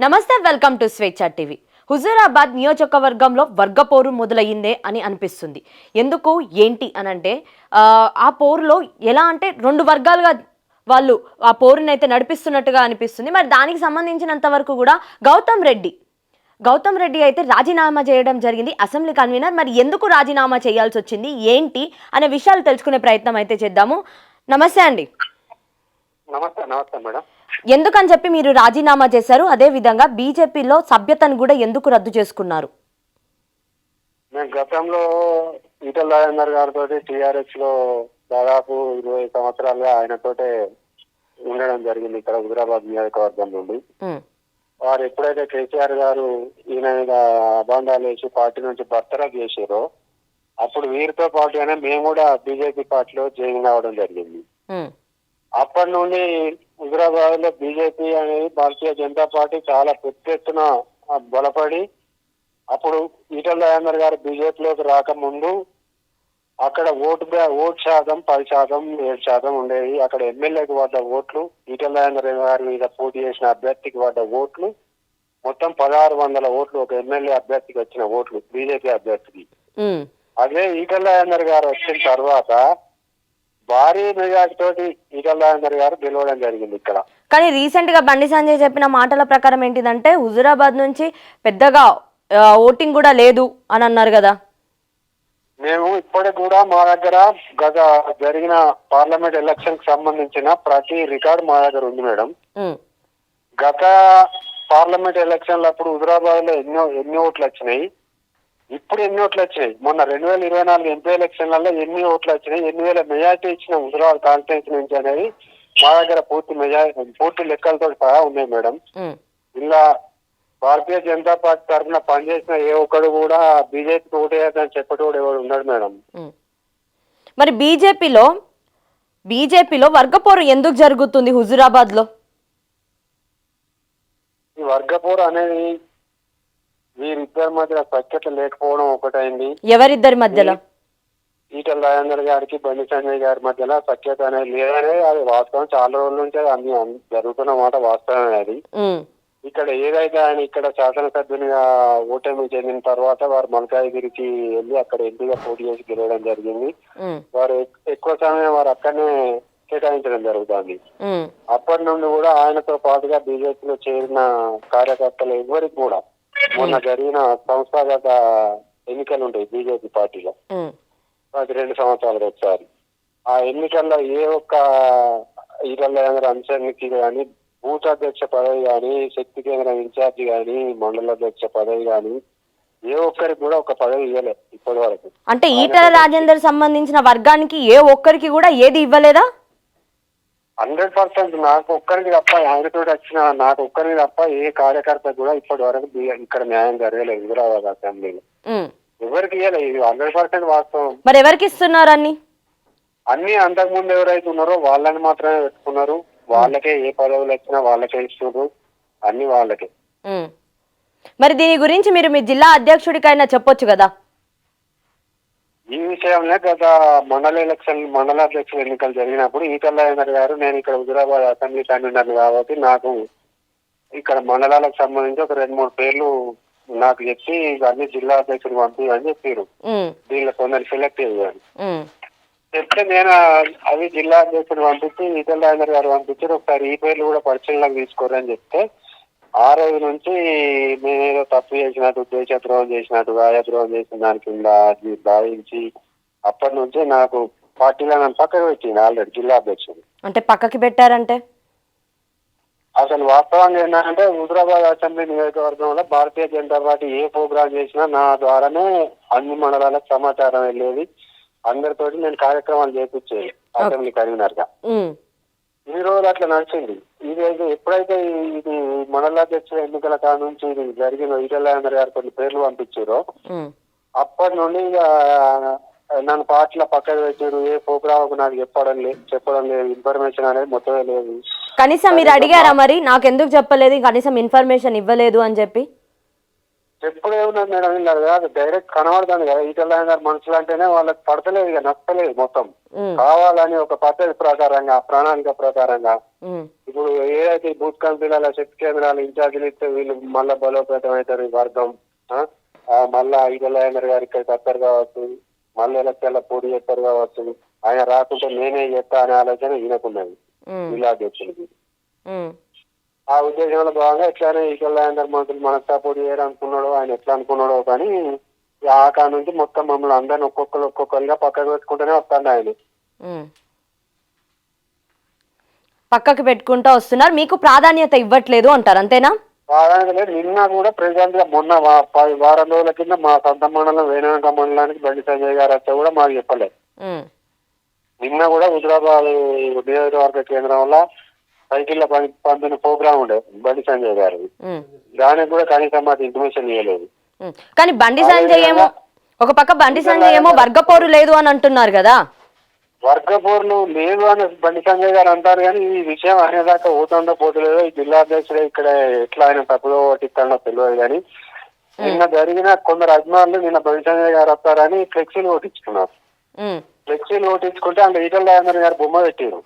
నమస్తే welcome to Swecha TV. Huzurabad నియోజకవర్గంలో వర్గపోరు మొదలయ్యిందే అని అనిపిస్తుంది. ఎందుకు ఏంటి అని అంటే ఆ, ఆ పోరులో ఎలా అంటే రెండు వర్గాలుగా వాళ్ళు ఆ పోరుని అయితే నడిపిస్తున్నట్టుగా అనిపిస్తుంది. మరి దానికి సంబంధించినంత వరకు కూడా గౌతమ్ రెడ్డి గౌతమ్ రెడ్డి అయితే రాజీనామా చేయడం జరిగింది. Assembly convener. మరి ఎందుకు రాజీనామా చేయాల్సి వచ్చింది? ఏంటి అనే విషయాలు తెలుసుకునే ప్రయత్నం అయితే చేద్దాము. నమస్తే అండి. నమస్తే నమస్తే మేడం. ఎందుకని చెప్పి మీరు రాజీనామా చేశారు? అదే విధంగా బీజేపీలో సభ్యతను కూడా ఎందుకు రద్దు చేసుకున్నారు? మేము గతంలో ఈటల రాజేందర్ గారితో టీఆర్ఎస్లో దాదాపు ఇరవై సంవత్సరాలుగా ఆయనతోటే ఉండడం జరిగింది. ఇక్కడ హుజరాబాద్ నియోజకవర్గం నుండి. వారు ఎప్పుడైతే కేసీఆర్ గారు ఈయన మీద అబాండాలు వేసి పార్టీ నుంచి బర్తరఫ్ చేసారో అప్పుడు వీరితో పాటుగానే మేము కూడా బీజేపీ పార్టీలో జాయిన్ అవ్వడం జరిగింది. అప్పటి నుండి హుజరాబాద్లో బీజేపీ అనేది భారతీయ జనతా పార్టీ చాలా పెద్ద ఎత్తున బలపడి అప్పుడు ఈటల రాజేందర్ గారు బీజేపీలోకి రాకముందు అక్కడ ఓటు ఓటు శాతం పది శాతం ఏడు శాతం ఉండేది అక్కడ ఎమ్మెల్యేకి పడ్డ ఓట్లు ఈటల రాజేందర్ గారి మీద పోటీ చేసిన అభ్యర్థికి పడ్డ ఓట్లు మొత్తం పదహారు వందల ఓట్లు ఒక ఎమ్మెల్యే అభ్యర్థికి వచ్చిన ఓట్లు బీజేపీ అభ్యర్థికి. అదే ఈటల రాజేందర్ గారు వచ్చిన తర్వాత భారీ మెజార్టీ తోటి ఈటల రాజేందర్ గారు గెలవడం జరిగింది ఇక్కడ. కానీ రీసెంట్గా బండి సంజయ్ చెప్పిన మాటల ప్రకారం ఏంటిదంటే హుజురాబాద్ నుంచి పెద్దగా ఓటింగ్ కూడా లేదు అని అన్నారు కదా. మేము ఇప్పటికి కూడా మా దగ్గర గత జరిగిన పార్లమెంట్ ఎలక్షన్కి సంబంధించిన ప్రతి రికార్డు మా దగ్గర ఉంది మేడం. గత పార్లమెంట్ ఎలక్షన్లు అప్పుడు హుజరాబాద్లో ఎన్నో ఎన్ని ఓట్లు వచ్చినాయి? ఇప్పుడు ఎన్ని ఓట్లు వచ్చినాయి? మొన్న రెండు వేల ఇరవై నాలుగు ఎంపీ ఎలక్షన్లలో ఎన్ని ఓట్లు వచ్చినాయి? ఎన్ని వేల మెజార్టీ ఇచ్చిన హుజరాబాద్ కాన్స్టిట్యూన్సీ నుంచి అనేది మా దగ్గర పూర్తి మెజార్టీ పూర్తి లెక్కలతో సహా ఉన్నాయి మేడం. ఇలా భారతీయ జనతా పార్టీ తరఫున పనిచేసిన ఏ ఒక్కడు కూడా బీజేపీకి ఓటేయద్దని చెప్పేటోడు ఎవడు ఉన్నాడు మేడం. మరి బీజేపీలో బీజేపీలో వర్గపోరు ఎందుకు జరుగుతుంది హుజురాబాద్లో ఈ వర్గపోరు అనేది వీరిద్దరి మధ్య సఖ్యత లేకపోవడం ఒకటైంది. ఎవరిద్దరి మధ్యలో? ఈటల రాజేందర్ గారికి బండి సంజయ్ గారి మధ్యలో సఖ్యత అనేది లేదనేది అది వాస్తవం. చాలా రోజుల నుంచి అది జరుగుతున్న మాట వాస్తవమే అది. ఇక్కడ ఏదైతే ఆయన ఇక్కడ శాసనసభ్యునిగా ఓటమి చెందిన తర్వాత వారు మల్కాయగిరికి వెళ్ళి అక్కడ ఎంపీగా పోటీ చేసి గెలవడం జరిగింది. వారు ఎక్- ఎక్కువ సమయం వారు అక్కడనే కేటాయించడం జరుగుతుంది. అప్పటి నుండి కూడా ఆయనతో పాటుగా బీజేపీలో చేరిన కార్యకర్తలు ఎవరికి కూడా మొన్న జరిగిన సంస్థాగత ఎన్నికలు ఉంటాయి బీజేపీ పార్టీలో. అది రెండు సంవత్సరాలకు ఒకసారి. ఆ ఎన్నికల్లో ఏ ఒక్క ఈటల అంశానికి కానీ బూత్ అధ్యక్ష పదవి కానీ శక్తి కేంద్రం ఇన్ఛార్జి కానీ మండల అధ్యక్ష పదవి కానీ ఏ ఒక్కరికి కూడా ఒక పదవి ఇవ్వలే ఇప్పటి వరకు. అంటే ఈటల రాజేందర్ సంబంధించిన వర్గానికి ఏ ఒక్కరికి కూడా ఏది ఇవ్వలేదా? హండ్రెడ్ పర్సెంట్ నాకు ఒక్కరికి తప్ప ఆయనతో వచ్చిన నాకు ఒక్కరికి తప్ప ఏ కార్యకర్త కూడా ఇప్పటి వరకు ఇక్కడ న్యాయం జరగలేదు హైదరాబాద్ అసెంబ్లీలో. ఎవరికి ఇవ్వలేదు హండ్రెడ్ పర్సెంట్ వాస్తవం. మరి ఎవరికి ఇస్తున్నారు అన్ని? అన్ని అంతకుముందు ఎవరైతే ఉన్నారో వాళ్ళని మాత్రమే పెట్టుకున్నారు. వాళ్ళకే ఏ పదవులు వచ్చినా వాళ్ళకే ఇస్తున్నారు. అన్ని వాళ్ళకే. మరి దీని గురించి మీరు మీ జిల్లా అధ్యక్షుడికైనా చెప్పొచ్చు కదా? ఈ విషయంలో గత మండల ఎలక్షన్ మండల అధ్యక్షుల ఎన్నికలు జరిగినప్పుడు ఈటల రాజేందర్ గారు నేను ఇక్కడ హుజురాబాద్ అసెంబ్లీ కన్వీనర్ కాబట్టి నాకు ఇక్కడ మండలాలకు సంబంధించి ఒక రెండు మూడు పేర్లు నాకు చెప్పి అన్ని జిల్లా అధ్యక్షుడు పంపి అని చెప్పారు దీనిలో కొందరు సెలెక్ట్ అయ్యారు చెప్తే నేను అవి జిల్లా అధ్యక్షుడు పంపించి ఈటల రాజేందర్ గారు పంపించారు ఒకసారి ఈ పేర్లు కూడా పరిశీలనకు తీసుకోరని చెప్తే ఆ రోజు నుంచి మేమేదో తప్పు చేసినట్టు దేశద్రోహం చేసినట్టు రాజద్రోహం చేసిన దాని కింద అది భావించి అప్పటి నుంచి నాకు పార్టీలో నన్ను పక్కకు పెట్టింది ఆల్రెడీ జిల్లా అధ్యక్షుడు. అంటే పక్కకి పెట్టారంటే? అసలు వాస్తవంగా ఏంటంటే హుజరాబాద్ అసెంబ్లీ నియోజకవర్గంలో భారతీయ జనతా పార్టీ ఏ ప్రోగ్రాం చేసినా నా ద్వారానే అన్ని మండలాలకు సమాచారం వెళ్ళేది. అందరితోటి నేను కార్యక్రమాలు చేపించేది అసెంబ్లీ కన్వీనర్గా ఈ రోజు అట్లా నడిచింది. ఇది అయితే ఎప్పుడైతే ఇది మండలాధ్యక్షుల ఎన్నికల కాడ నుంచి ఇది జరిగిన ఈటలాందర్ గారు కొన్ని పేర్లు పంపించారో అప్పటి నుండి ఇక నన్ను పార్టీలో పక్కన పెట్టారు ఏ ప్రోగ్రామ్ నాకు చెప్పడం లేదు చెప్పడం లేదు ఇన్ఫర్మేషన్ అనేది మొత్తమే లేదు. కనీసం మీరు అడిగారా మరి? నాకు ఎందుకు చెప్పలేదు కనీసం ఇన్ఫర్మేషన్ ఇవ్వలేదు అని చెప్పి. ఎప్పుడు ఏమున్నది మేడం ఇలా కాదు డైరెక్ట్ కనబడుతుంది కదా ఈటల గారు మనుషులు అంటేనే వాళ్ళకి పడతలేదు ఇక నచ్చలేదు మొత్తం. కావాలని ఒక పద్ధతి ప్రకారంగా ప్రణాళిక ప్రకారంగా. ఇప్పుడు ఏదైతే బూత్ కంపెనీల శక్తి కేంద్రాలు ఇన్ఛార్జీలు ఇస్తే వీళ్ళు మళ్ళా బలోపేతం అవుతారు ఈ వర్గం మళ్ళా ఈగలైనర్ గారు ఇక్కడికి వస్తారు కావచ్చు మళ్ళీ ఎలక్షన్ల పోటీ చేస్తారు కావచ్చు. ఆయన రాకుంటే నేనే చేస్తా అనే ఆలోచన ఈయనకున్నది జిల్లా అధ్యక్షుడికి ఉమ్, ఆ ఉద్దేశంలో భాగంగా ఎట్లానే ఈగలైనర్ మంత్రులు మనకు సపోర్ట్ చేయాలనుకున్నాడో ఆయన ఎట్లా అనుకున్నాడో కానీ ఆ కాడ నుంచి మొత్తం మమ్మల్ని అందరిని ఒక్కొక్కరు ఒక్కొక్కరిగా పక్కకు పెట్టుకుంటూనే వస్తాడు ఆయన. పక్కకి పెట్టుకుంటూ వస్తున్నారు. మీకు ప్రాధాన్యత ఇవ్వట్లేదు అంటారు అంతేనా? వారానికి లేదు. నిన్న కూడా ప్రెసిడెంట్గా మొన్న వారం రోజుల కింద మా సొంత మండలం వేణుక మండలానికి బండి సంజయ్ గారు వస్తే కూడా మాకు చెప్పలేదు. నిన్న కూడా హుజరాబాద్ నియోజకవర్గ కేంద్రం వల్ల సైకిళ్ళ పం- పంపిన ప్రోగ్రామ్ ఉండే బండి సంజయ్ గారు. దానికి కూడా కనీసం మాకు ఇంటిమేషన్ ఇవ్వలేదు. కానీ బండి సంజయ్ ఏమో ఒక పక్క బండి సంజయ్ ఏమో వర్గపోరు లేదు అని అంటున్నారు కదా. వర్గపూర్లు లేదు అని బండి సంజయ్ గారు అంటారు కానీ ఈ విషయం ఆయన దాకా పోతుందో పోతలేదో ఈ జిల్లా అధ్యక్షుడు ఇక్కడ ఎట్లా ఆయన తప్పుదో పట్టిస్తాడో తెలియదు కానీ నిన్న జరిగిన కొందరు అభిమానులు నిన్న బండి సంజయ్ గారు వస్తారని ఫ్లెక్సీలు ఓటించుకున్నారు ఫ్లెక్సీలు ఓటించుకుంటే అందులో ఈటల రాజేందర్ గారు బొమ్మ పెట్టారు.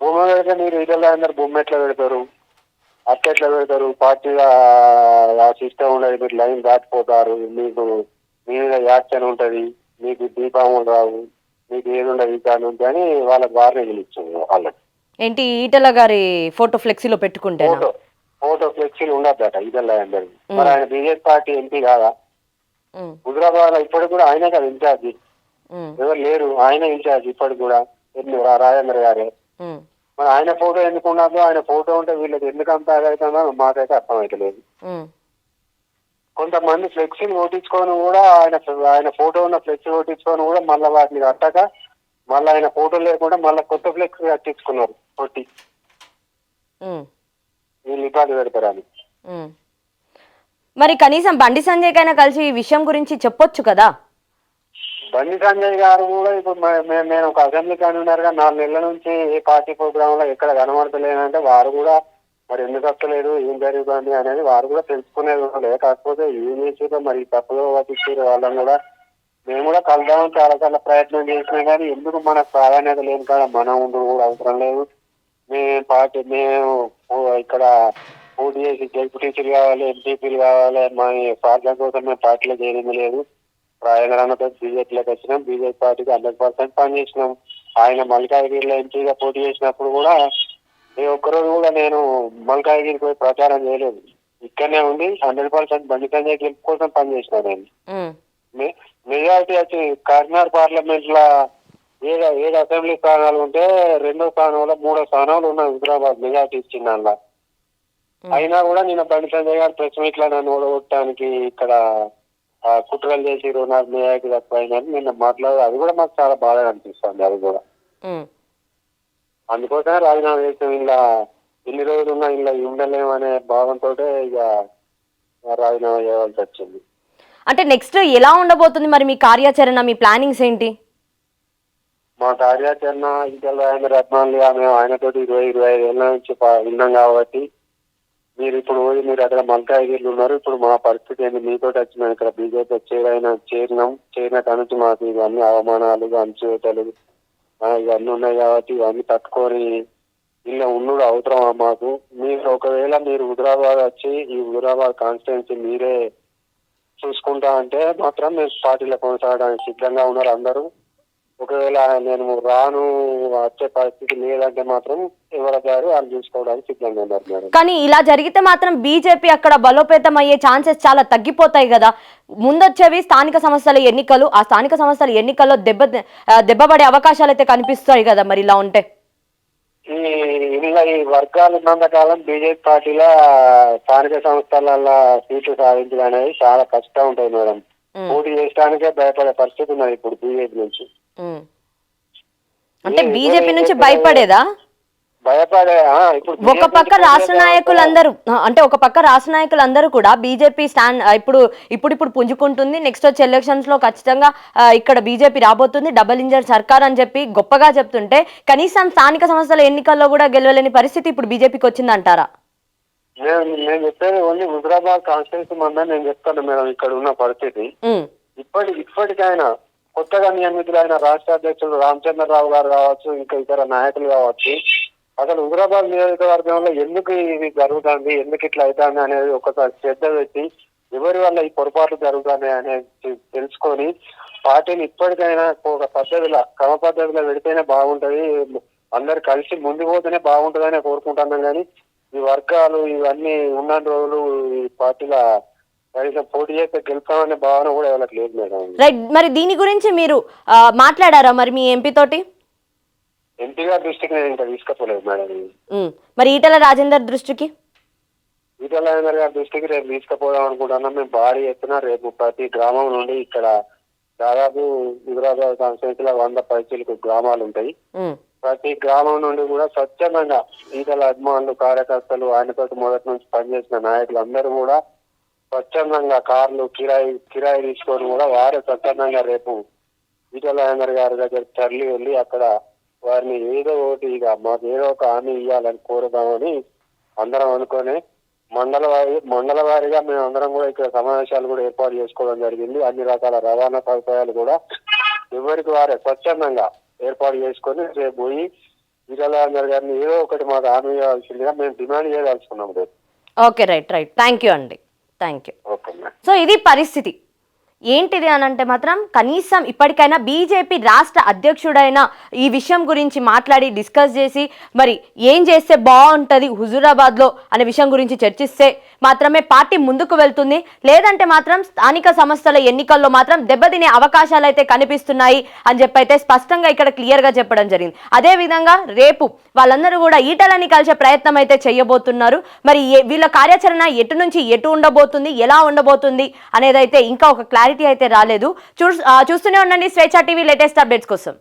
బొమ్మ పెడితే మీరు ఈటల రాజేందర్ బొమ్మ ఎట్లా పెడతారు? అట్ట ఎట్లా పెడతారు? పార్టీగా ఆ సిస్టమ్ ఉండదు మీరు లైన్ దాటిపోతారు. మీకు మీ మీద యాక్షన్ ఉంటది. మీకు దీపాములు రావు. మీకు ఏది ఉండదు ఈ కాడ నుంచి అని వాళ్ళకి వార్నింగ్లు ఇచ్చింది వాళ్ళకి. ఏంటి ఈటల గారి ఫోటో ఫ్లెక్సీలో పెట్టుకుంటేనా? ఫోటో ఫోటో ఫ్లెక్సీలు ఉండద్దట ఈటల రాజేందర్ మరి ఆయన బీజేపీ పార్టీ ఎంపీ కాదా? హుజరాబాద్లో ఇప్పటికి కూడా ఆయనే కదా ఇన్ఛార్జి. ఎవరు లేరు ఆయన ఇన్ఛార్జ్ ఇప్పటికి కూడా. రాజేంద్ర గారే. మరి ఆయన ఫోటో ఎందుకు ఉన్నదో ఆయన ఫోటో ఉంటే వీళ్ళకి ఎందుకు అంత అవుతుందో మాకైతే అర్థమవుతలేదు ఉమ్, కొంతమంది ఫ్లెక్సీలు ఓటించుకొని కూడా ఆయన ఆయన ఫోటో ఉన్న ఫ్లెక్సీ ఓటించుకొని కూడా మళ్ళీ వాటిని కట్టక మళ్ళీ ఆయన ఫోటో లేకుండా మళ్ళీ కొత్త ఫ్లెక్స్ కట్టించుకున్నారు కొట్టి. వీళ్ళు ఇబ్బంది పెడతారని. మరి కనీసం బండి సంజయ్ కైనా కలిసి ఈ విషయం గురించి చెప్పొచ్చు కదా? బండి సంజయ్ గారు కూడా ఇప్పుడు నేను ఒక అసెంబ్లీ కన్వీనర్గా నాలుగు నెలల నుంచి ఏ పార్టీ ప్రోగ్రామ్లో ఎక్కడ కనబడతలేనంటే వారు కూడా మరి ఎందుకు వస్తలేదు ఏం జరుగుతుంది అనేది వారు కూడా తెలుసుకునేది ఉండలే కాకపోతే ఏం చేసేదో మరి తప్పుగా పట్టించారు వాళ్ళని కూడా. మేము కూడా కలుద్దామని చాలా చాలా ప్రయత్నం చేసినా కానీ ఎందుకు మనకు ప్రాధాన్యత లేని కాడ మనం ఉండు కూడా అవసరం లేదు. మేము పార్టీ మేము ఇక్కడ పోటీ చేసి జడ్పీటీసీలు కావాలి ఎంపీపీలు కావాలి మా స్వార్థం కోసం మేము పార్టీలో చేయడం లేదు. రాజేంద్రన్నతో బీజేపీలోకి వచ్చినాం. బీజేపీ పార్టీకి హండ్రెడ్ పర్సెంట్ పనిచేసినాం ఆయన మల్కాజ్గిరిలో ఎంపీగా పోటీ చేసినప్పుడు కూడా ఏ ఒక్కరోజు కూడా నేను మల్కాజ్గిరికి పోయి ప్రచారం చేయలేదు. ఇక్కడనే ఉండి హండ్రెడ్ పర్సెంట్ బండి సంజయ్ గెలుపు కోసం పనిచేసిన నేను. మెజారిటీ వచ్చి కరీంనగర్ పార్లమెంట్ లా ఏడు ఏడు అసెంబ్లీ స్థానాలు ఉంటే రెండో స్థానంలో మూడో స్థానాలు ఉన్నాయి హైదరాబాద్ మెజారిటీ ఇచ్చింది దానిలో అయినా కూడా నేను బండి సంజయ్ గారు ప్రెస్ మీట్లో నన్ను ఓడగొట్టడానికి ఇక్కడ కుట్రలు చేసి నాకు మెజారిటీ తక్కువైందని నిన్న మాట్లాడు అది కూడా మాకు చాలా బాగా అనిపిస్తుంది అది కూడా. అందుకోసమే రాజీనామా చేసాం ఇలా ఇన్ని రోజులు ఉన్నా ఇలా ఉండలేము అనే భావంతో ఇక రాజీనామా చేయవలసి వచ్చింది. అంటే నెక్స్ట్ ఎలా ఉండబోతుంది మరి మీ కార్యాచరణ మీ ప్లానింగ్స్ ఏంటి? మా కార్యాచరణ ఇంకా ఆయన రత్నాలు మేము ఆయనతోటి ఇరవై ఇరవై ఐదు ఏళ్ళ నుంచి ఉన్నాం కాబట్టి మీరు ఇప్పుడు పోయి మీరు అక్కడ మల్కాయగిరిలు ఉన్నారు. ఇప్పుడు మా పరిస్థితి ఏంటి మీతో వచ్చిన ఇక్కడ బీజేపీ చేరైన చేరినాం చేరిన కనుంచి మాకు ఇవన్నీ అవమానాలు అంచువేతలు ఇవన్నీ ఉన్నాయి కాబట్టి ఇవన్నీ తట్టుకొని ఇలా ఉండు అవసరమా మాకు? మీరు ఒకవేళ మీరు హుదరాబాద్ వచ్చి ఈ హుదరాబాద్ కాన్స్టిట్యున్సీ మీరే చూసుకుంటా అంటే మాత్రం మేము పార్టీలో కొనసాగడానికి సిద్ధంగా ఉన్నారు అందరూ. ఒకవేళ నేను రాను వచ్చే పరిస్థితి లేదంటే మాత్రం ఎవరి దారి వాళ్ళు చూసుకోవడానికి సిద్ధంగా ఉన్నారు మేడం. కానీ ఇలా జరిగితే మాత్రం బీజేపీ అక్కడ బలోపేతం అయ్యే ఛాన్సెస్ చాలా తగ్గిపోతాయి కదా. ముందొచ్చేవి స్థానిక సంస్థల ఎన్నికలు ఆ స్థానిక సంస్థల ఎన్నికల్లో దెబ్బ దెబ్బపడే అవకాశాలు అయితే కనిపిస్తాయి కదా మరి ఇలా ఉంటే. ఈ ఇలా ఈ వర్గాలు ఉన్నంత కాలం బీజేపీ పార్టీలో స్థానిక సంస్థల సీట్లు సాధించడం అనేది చాలా కష్టం ఉంటుంది మేడం. పోటీ చేయడానికే భయపడే పరిస్థితి ఉన్నది ఇప్పుడు బీజేపీ నుంచి. అంటే బీజేపీ నుంచి భయపడేదా? భయపడే ఒక పక్క రాష్ట్ర నాయకులందరూ అంటే ఒక పక్క రాష్ట్ర నాయకులందరూ కూడా బీజేపీ స్టాండ్ ఇప్పుడు ఇప్పుడు ఇప్పుడు పుంజుకుంటుంది. నెక్స్ట్ వచ్చే ఎలక్షన్స్లో ఖచ్చితంగా ఇక్కడ బీజేపీ రాబోతుంది. డబుల్ ఇంజన్ సర్కార్ అని చెప్పి గొప్పగా చెప్తుంటే కనీసం స్థానిక సంస్థల ఎన్నికల్లో కూడా గెలవలేని పరిస్థితి ఇప్పుడు బీజేపీకి వచ్చిందంటారా? నేను నేను చెప్పేది ఓన్లీ హుజరాబాద్ కాన్స్టిట్యూన్సీ మందని నేను చెప్తాను మేడం ఇక్కడ ఉన్న పరిస్థితి. ఇప్పటి ఇప్పటికైనా కొత్తగా నియమితులైన రాష్ట్ర అధ్యక్షుడు రామచంద్రరావు గారు కావచ్చు ఇంకా ఇతర నాయకులు కావచ్చు అసలు హుజరాబాద్ నియోజకవర్గంలో ఎందుకు ఇది జరుగుతుంది ఎందుకు ఇట్లా అవుతుంది అనేది ఒకసారి శ్రద్ధ పెట్టి ఎవరి వల్ల ఈ పొరపాట్లు జరుగుతున్నాయి అనేది తెలుసుకొని పార్టీని ఇప్పటికైనా ఒక పద్ధతిలో క్రమ పద్ధతిలో పెడితేనే బాగుంటది అందరు కలిసి ముందుకు పోతేనే బాగుంటుందని కోరుకుంటున్నాం. కానీ ఈ వర్గాలు ఇవన్నీ ఉన్న రోజులు ఈ పార్టీలో కనీసం పోటీ చేస్తే గెలుస్తామనే భావన కూడా ఎవరికి లేదు మేడం. రైట్ మరి దీని గురించి మీరు మాట్లాడారా మరి మీ ఎంపీ తోటి? ఎంపీ గారి దృష్టికి నేను ఇంకా తీసుకపోలేదు మేడం. మరి ఈటల రాజేందర్ దృష్టికి? ఈటలైనర్ గారి దృష్టికి రేపు తీసుకుపోదాం అనుకుంటున్నాం. మేము భారీ ఎత్తున రేపు ప్రతి గ్రామం నుండి ఇక్కడ దాదాపు హైదరాబాద్ కాన్స్టిట్యూన్సీలో వంద పైచీలకు గ్రామాలు ఉంటాయి. ప్రతి గ్రామం నుండి కూడా స్వచ్ఛందంగా ఈటల అభిమానులు కార్యకర్తలు ఆయనతో మొదటి నుంచి పనిచేసిన నాయకులు అందరూ కూడా స్వచ్ఛందంగా కార్లు కిరాయి కిరాయి తీసుకొని కూడా వారే స్వచ్ఛందంగా రేపు ఈటలైనర్ గారి దగ్గర తరలి వెళ్ళి అక్కడ వారిని ఏదో ఒకటి ఇక మాకు ఏదో ఒక హామీ ఇవ్వాలని కోరుదామని అందరం అనుకొని మండల వారి మండల మేము అందరం కూడా ఇక్కడ సమావేశాలు కూడా ఏర్పాటు చేసుకోవడం జరిగింది. అన్ని రకాల రవాణా సదుపాయాలు కూడా ఎవరికి వారే స్వచ్ఛందంగా ఏర్పాటు చేసుకొని రేపు పోయి విజయలాందర్ గారిని ఏదో ఒకటి మాకు హామీ ఇవ్వాల్సిందిగా మేము డిమాండ్ చేయదలుచుకున్నాం రేపు. Okay right right. Thank you అండి థ్యాంక్ యూ సో ఇది పరిస్థితి. ఏంటిది అని అంటే మాత్రం కనీసం ఇప్పటికైనా బీజేపీ రాష్ట్ర అధ్యక్షుడైన ఈ విషయం గురించి మాట్లాడి డిస్కస్ చేసి మరి ఏం చేస్తే బాగుంటుంది హుజూరాబాద్లో అనే విషయం గురించి చర్చిస్తే మాత్రమే పార్టీ ముందుకు వెళ్తుంది. లేదంటే మాత్రం స్థానిక సంస్థల ఎన్నికల్లో మాత్రం దెబ్బతినే అవకాశాలు అయితే కనిపిస్తున్నాయి అని చెప్పి అయితే స్పష్టంగా ఇక్కడ క్లియర్గా చెప్పడం జరిగింది. అదేవిధంగా రేపు వాళ్ళందరూ కూడా ఈటలని కలిసే ప్రయత్నం అయితే చేయబోతున్నారు. మరి వీళ్ళ కార్యాచరణ ఎటు నుంచి ఎటు ఉండబోతుంది ఎలా ఉండబోతుంది అనేది అయితే ఇంకా ఒక క్లారిటీ అయితే రాలేదు. చూస్తూనే ఉండండి స్వేచ్ఛ టీవీ లేటెస్ట్ అప్డేట్స్ కోసం.